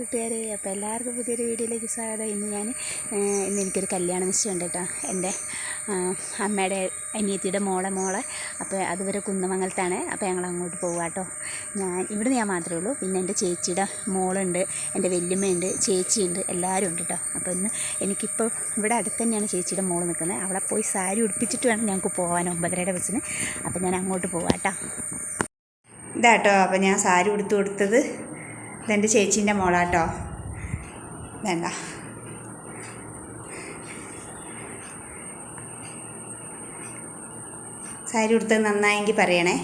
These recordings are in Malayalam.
കൂട്ടുകാരെ അപ്പോൾ എല്ലാവർക്കും പുതിയൊരു വീഡിയോയിലേക്ക് സ്വാഗതം. ഇന്ന് ഞാൻ ഇന്ന് എനിക്കൊരു കല്യാണ നിശ്ചയമുണ്ട് കേട്ടോ. എന്റെ അമ്മയുടെ അനിയത്തിയുടെ മോളെ മോളെ. അപ്പോൾ അതുവരെ കുന്നമംഗലത്താണ്. അപ്പോൾ ഞങ്ങൾ അങ്ങോട്ട് പോകുക കേട്ടോ. ഞാൻ ഇവിടുന്ന് ഞാൻ മാത്രമേ ഉള്ളൂ. പിന്നെ എന്റെ ചേച്ചിയുടെ മോളുണ്ട് എന്റെ വല്യമ്മയുണ്ട് ചേച്ചിയുണ്ട് എല്ലാവരും ഉണ്ട് കേട്ടോ. അപ്പോൾ ഇന്ന് എനിക്കിപ്പോൾ ഇവിടെ അടുത്ത് തന്നെയാണ് ചേച്ചിയുടെ മോൾ നിൽക്കുന്നത്. അവിടെ പോയി സാരി ഉടുപ്പിച്ചിട്ട് വേണം ഞങ്ങൾക്ക് പോകാൻ ഒമ്പതരയുടെ ബസ്സിന്. അപ്പോൾ ഞാൻ അങ്ങോട്ട് പോകാം കേട്ടോ. ഇതാട്ടോ അപ്പോൾ ഞാൻ സാരി ഉടുത്ത് കൊടുത്തത്. ഇതെന്റെ ചേച്ചീന്റെ മോളാട്ടോ. വേണ്ട. സാരി ഉടുത്തത് നന്നായെങ്കിൽ പറയണേ.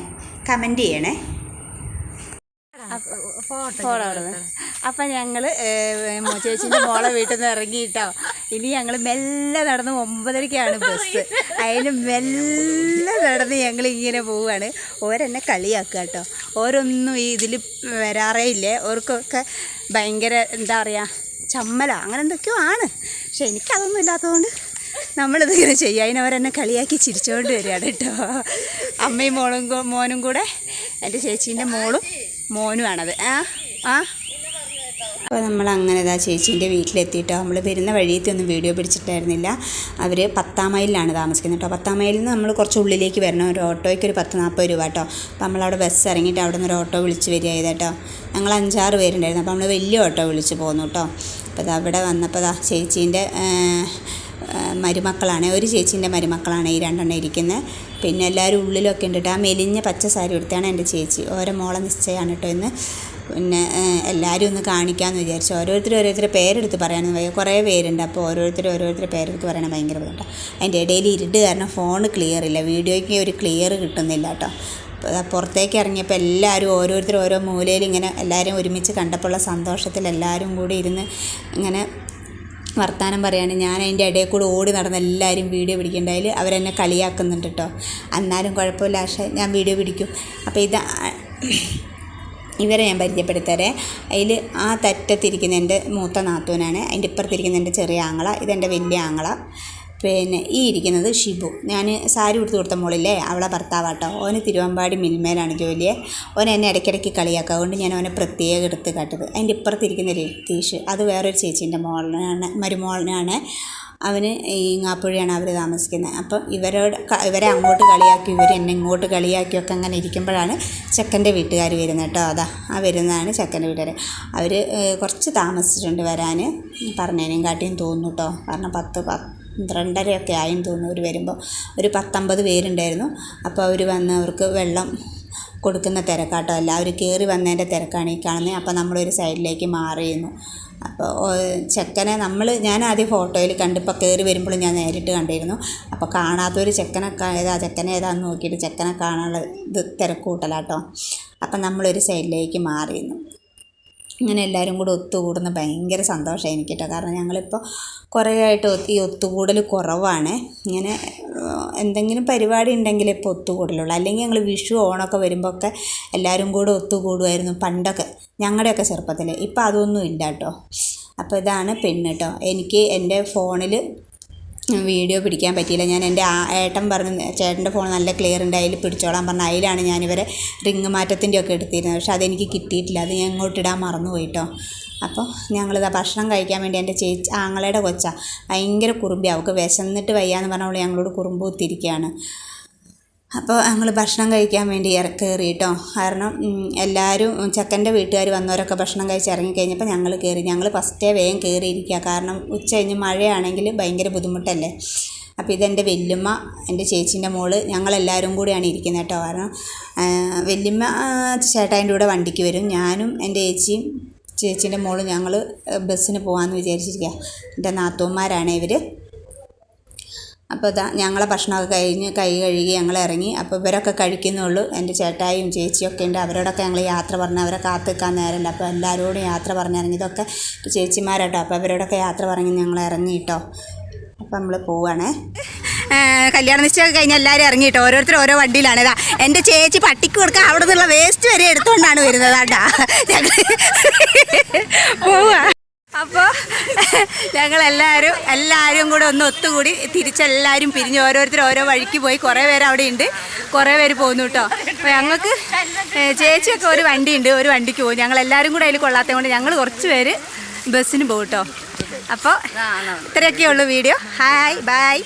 കമന്റ് ചെയ്യണേ. ഫോട്ടോ അപ്പം ഞങ്ങൾ ചേച്ചീന്റെ മോളെ വീട്ടിൽ നിന്ന് ഇറങ്ങിയിട്ടോ. ഇനി ഞങ്ങൾ മെല്ലെ നടന്ന് ഒമ്പതരയ്ക്കാണ് ബസ്. അതിന് മെല്ലെ നടന്ന് ഞങ്ങൾ ഇങ്ങനെ പോവുകയാണ് ഓരെന്നെ കളിയാക്കുക കേട്ടോ. ഓരൊന്നും ഇതിൽ വരാറേ ഇല്ലേ? ഓർക്കൊക്കെ ഭയങ്കര എന്താ പറയുക ചമ്മല. അങ്ങനെ എന്തൊക്കെയോ ആണ്. പക്ഷെ എനിക്കതൊന്നും ഇല്ലാത്തതുകൊണ്ട് നമ്മളിത് ഇങ്ങനെ ചെയ്യുക അതിനവരെന്നെ കളിയാക്കി ചിരിച്ചുകൊണ്ട് വരികയാണ് കേട്ടോ. അമ്മയും മോളും മോനും കൂടെ എന്റെ ചേച്ചീന്റെ മോളും മോനുമാണത് ആ? ആ? അപ്പോൾ നമ്മൾ അങ്ങനെ ഇതാ ചേച്ചീന്റെ വീട്ടിലെത്തിയിട്ടോ നമ്മൾ വരുന്ന വഴിയത്തെ ഒന്നും വീഡിയോ പിടിച്ചിട്ടായിരുന്നില്ല. അവർ പത്താം മൈലിലാണ് താമസിക്കുന്നത് കേട്ടോ. പത്താം മൈലിൽ നിന്ന് നമ്മൾ കുറച്ച് ഉള്ളിലേക്ക് വരണം. ഒരു ഓട്ടോയ്ക്ക് ഒരു പത്ത് നാൽപ്പത് രൂപ കേട്ടോ. അപ്പോൾ നമ്മളവിടെ ബസ് ഇറങ്ങിയിട്ട് അവിടെ നിന്ന് ഒരു ഓട്ടോ വിളിച്ച് വരിക കേട്ടോ. ഞങ്ങൾ അഞ്ചാറ് പേരുണ്ടായിരുന്നു. അപ്പോൾ നമ്മൾ വലിയ ഓട്ടോ വിളിച്ച് പോന്നു കേട്ടോ. അപ്പോൾ അവിടെ വന്നപ്പോൾ ദാ ചേച്ചീന്റെ മരുമക്കളാണ്. ഒരു ചേച്ചീന്റെ മരുമക്കളാണ് ഈ രണ്ടെണ്ണം ഇരിക്കുന്നത്. പിന്നെ എല്ലാവരും ഉള്ളിലൊക്കെ ഉണ്ട് ആ മെലിഞ്ഞ പച്ച സാരി എടുത്താണ് എന്റെ ചേച്ചി. ഓരോ മോളെ നിശ്ചയമാണ് കേട്ടോ ഇന്ന്. പിന്നെ എല്ലാവരും ഒന്ന് കാണിക്കാമെന്ന് വിചാരിച്ചു. ഓരോരുത്തർ ഓരോരുത്തരുടെ പേരെടുത്ത് പറയാനും വയ്യ. കുറേ പേരുണ്ട്. അപ്പോൾ ഓരോരുത്തർ ഓരോരുത്തരുടെ പേരെടുത്ത് പറയണത് ഭയങ്കര ബുദ്ധിമുട്ടാണ് അതിന്റെ ഇടയിൽ ഇരുട്ട് കാരണം ഫോൺ ക്ലിയർ ഇല്ല. വീഡിയോയ്ക്ക് ഒരു ക്ലിയർ കിട്ടുന്നില്ല കേട്ടോ. പുറത്തേക്ക് ഇറങ്ങിയപ്പോൾ എല്ലാവരും ഓരോരുത്തർ ഓരോ മൂലയിൽ ഇങ്ങനെ എല്ലാവരും ഒരുമിച്ച് കണ്ടപ്പോഴുള്ള സന്തോഷത്തിൽ എല്ലാവരും കൂടി ഇരുന്ന് ഇങ്ങനെ വർത്തമാനം പറയാണ്. ഞാൻ അതിന്റെ ഇടയിൽ കൂടെ ഓടി നടന്ന് എല്ലാവരും വീഡിയോ പിടിക്കേണ്ടതിൽ അവരെന്നെ കളിയാക്കുന്നുണ്ട് കേട്ടോ എന്നാലും കുഴപ്പമില്ല. പക്ഷേ ഞാൻ വീഡിയോ പിടിക്കും. അപ്പോൾ ഇത് ഇവരെ ഞാൻ പരിചയപ്പെടുത്തരേ അതിൽ ആ തറ്റത്തിരിക്കുന്ന എന്റെ മൂത്ത നാത്തൂനാണ്. അതിന്റെ ഇപ്പുറത്തിരിക്കുന്ന എന്റെ ചെറിയ ആങ്ങള. ഇതെന്റെ വലിയ ആങ്ങള. പിന്നെ ഈ ഇരിക്കുന്നത് ഷിബു. ഞാൻ സാരി ഉടുത്ത് കൊടുത്ത മോളില്ലേ അവളെ ഭർത്താവാട്ടോ. ഓന് തിരുവമ്പാടി മിൽമേലാണ് ജോലിയെ. ഓൻ എന്നെ ഇടയ്ക്കിടയ്ക്ക് കളിയാക്കുക അതുകൊണ്ട് ഞാൻ അവനെ പ്രത്യേകം എടുത്ത് കാട്ടത് അതിന്റെ ഇപ്പുറത്തിരിക്കുന്ന രതീഷ് അത് വേറൊരു ചേച്ചീന്റെ മോളിനാണ് മരുമോളിനാണ് അവന് ഈ ഇങ്ങാപ്പുഴയാണ് അവർ താമസിക്കുന്നത്. അപ്പം ഇവരോട് ഇവരെ അങ്ങോട്ട് കളിയാക്കി ഇവർ എന്നെ ഇങ്ങോട്ട് കളിയാക്കിയൊക്കെ അങ്ങനെ ഇരിക്കുമ്പോഴാണ് ചെക്കന്റെ വീട്ടുകാർ വരുന്നത് കേട്ടോ. അതാ ആ വരുന്നതാണ് ചെക്കന്റെ വീട്ടുകാർ. അവർ കുറച്ച് താമസിച്ചിട്ടുണ്ട് വരാൻ പറഞ്ഞതിനേയും കാട്ടിയും തോന്നുന്നു കേട്ടോ. കാരണം പത്ത് പന്ത്രണ്ടരയൊക്കെ ആയെന്ന് തോന്നുന്നു. അവർ വരുമ്പോൾ ഒരു പത്തൊമ്പത് പേരുണ്ടായിരുന്നു. അപ്പോൾ അവർ വന്ന് അവർക്ക് വെള്ളം കൊടുക്കുന്ന തിരക്കാട്ടോ. അവർ കയറി വന്നതിന്റെ തിരക്കാണ് ഈ കാണുന്നത് അപ്പോൾ നമ്മളൊരു സൈഡിലേക്ക് മാറിയിരുന്നു. അപ്പോൾ ചെക്കനെ നമ്മൾ ഞാൻ ആദ്യം ഫോട്ടോയിൽ കണ്ടിപ്പോൾ കയറി വരുമ്പോൾ ഞാൻ നേരിട്ട് കണ്ടിരുന്നു. അപ്പോൾ കാണാത്തൊരു ചെക്കനെ ഏതാ ചെക്കനെ ഏതാന്ന് നോക്കിയിട്ട് ചെക്കനെ കാണാനുള്ള ഇത് തിരക്കൂട്ടലാട്ടോ. അപ്പം നമ്മളൊരു സൈഡിലേക്ക് മാറിയിരുന്നു. ഇങ്ങനെ എല്ലാവരും കൂടെ ഒത്തുകൂടുന്ന ഭയങ്കര സന്തോഷമായി എനിക്ക് കേട്ടോ കാരണം ഞങ്ങളിപ്പോൾ കുറേ ആയിട്ട് ഈ ഒത്തുകൂടൽ കുറവാണ്. ഇങ്ങനെ എന്തെങ്കിലും പരിപാടി ഉണ്ടെങ്കിലേ ഇപ്പോൾ ഒത്തുകൂടലുള്ളൂ. അല്ലെങ്കിൽ ഞങ്ങൾ വിഷു ഓണമൊക്കെ വരുമ്പോൾ ഒക്കെ എല്ലാവരും കൂടെ ഒത്തുകൂടുമായിരുന്നു പണ്ടൊക്കെ ഞങ്ങളുടെയൊക്കെ ചെറുപ്പത്തിൽ ഇപ്പോൾ അതൊന്നും ഇല്ല കേട്ടോ അപ്പോൾ ഇതാണ് പെണ്ണ് കേട്ടോ എനിക്ക് എന്റെ ഫോണിൽ വീഡിയോ പിടിക്കാൻ പറ്റിയില്ല. ഞാൻ എന്റെ ആ ഏട്ടൻ പറഞ്ഞു ചേട്ടന്റെ ഫോൺ നല്ല ക്ലിയർ ഉണ്ട്. അതിൽ പിടിച്ചോളാൻ പറഞ്ഞ അതിലാണ് ഞാനിവരെ റിങ് മാറ്റത്തിന്റെ ഒക്കെ എടുത്തിരുന്നത്. പക്ഷെ അതെനിക്ക് കിട്ടിയിട്ടില്ല. അത് ഞാൻ ഇങ്ങോട്ട് ഇടാൻ മറന്നു പോയിട്ടോ അപ്പോൾ ഞങ്ങളിതാ ഭക്ഷണം കഴിക്കാൻ വേണ്ടി എന്റെ ചേച്ചി ആങ്ങളയുടെ കൊച്ച. ഭയങ്കര കുറുമ്പി അവൾക്ക് വിശന്നിട്ട് വയ്യാന്ന് പറഞ്ഞവൾ ഞങ്ങളോട് കുറുമ്പ് കുത്തിരിക്കുകയാണ് അപ്പോൾ ഞങ്ങൾ ഭക്ഷണം കഴിക്കാൻ വേണ്ടി കയറി കേട്ടോ കാരണം എല്ലാവരും ചെക്കന്റെ വീട്ടുകാർ വന്നവരൊക്കെ ഭക്ഷണം കഴിച്ച് ഇറങ്ങിക്കഴിഞ്ഞപ്പോൾ ഞങ്ങൾ കയറി. ഞങ്ങൾ ഫസ്റ്റേ വേഗം കയറിയിരിക്കുക. കാരണം ഉച്ച കഴിഞ്ഞ് മഴയാണെങ്കിൽ ഭയങ്കര ബുദ്ധിമുട്ടല്ലേ. അപ്പോൾ ഇതെന്റെ വല്യമ്മ എന്റെ ചേച്ചീന്റെ മോൾ ഞങ്ങളെല്ലാവരും കൂടിയാണ് ഇരിക്കുന്നത് കേട്ടോ. കാരണം വല്യമ്മ ചേട്ടായിന്റെ കൂടെ വണ്ടിക്ക് വരും. ഞാനും എന്റെ ചേച്ചിയും ചേച്ചീന്റെ മോൾ ഞങ്ങൾ ബസ്സിന് പോകാമെന്ന് വിചാരിച്ചിരിക്കുക. എന്റെ നാത്തൂന്മാരാണ് ഇവർ അപ്പോൾ ഇതാ ഞങ്ങളെ ഭക്ഷണമൊക്കെ കഴിഞ്ഞ് കൈ കഴുകി ഞങ്ങൾ ഇറങ്ങി. അപ്പോൾ ഇവരൊക്കെ കഴിക്കുന്നുള്ളൂ. എന്റെ ചേട്ടായും ചേച്ചിയൊക്കെ ഉണ്ട്. അവരോടൊക്കെ ഞങ്ങൾ യാത്ര പറഞ്ഞ് അവരെ കാത്തു നിൽക്കാൻ നേരമില്ല അപ്പോൾ എല്ലാവരോടും യാത്ര പറഞ്ഞിറങ്ങി. ഇതൊക്കെ ചേച്ചിമാരാട്ടോ. അപ്പോൾ അവരോടൊക്കെ യാത്ര പറഞ്ഞ് ഞങ്ങൾ ഇറങ്ങി കേട്ടോ. അപ്പോൾ നമ്മൾ പോവുകയാണേ കല്യാണ നിശ്ചയം കഴിഞ്ഞ് എല്ലാവരും ഇറങ്ങിയിട്ട് ഓരോരുത്തർ ഓരോ വണ്ടിയിലാണ്. ഇതാ എന്റെ ചേച്ചി പട്ടിക്ക് കൊടുക്കാൻ അവിടെ നിന്നുള്ള വേസ്റ്റ് വരെ എടുത്തുകൊണ്ടാണ് വരുന്നത് കേട്ടാ. പോവാ. അപ്പോൾ ഞങ്ങളെല്ലാവരും എല്ലാവരും കൂടെ ഒന്ന് ഒത്തുകൂടി തിരിച്ചെല്ലാവരും പിരിഞ്ഞ് ഓരോരുത്തർ ഓരോ വഴിക്ക് പോയി കുറേ പേര് അവിടെ ഉണ്ട് കുറേ പേര് പോകുന്നു കേട്ടോ. അപ്പോൾ ഞങ്ങൾക്ക് ചേച്ചിയൊക്കെ ഒരു വണ്ടി ഉണ്ട് ഒരു വണ്ടിക്ക് പോകും. ഞങ്ങൾ എല്ലാവരും കൂടെ അതിൽ കൊള്ളാത്തത് കൊണ്ട് ഞങ്ങൾ കുറച്ച് പേര് ബസ്സിന് പോകും കേട്ടോ. അപ്പോൾ ഇത്രയൊക്കെയുള്ളൂ വീഡിയോ. Hi bye.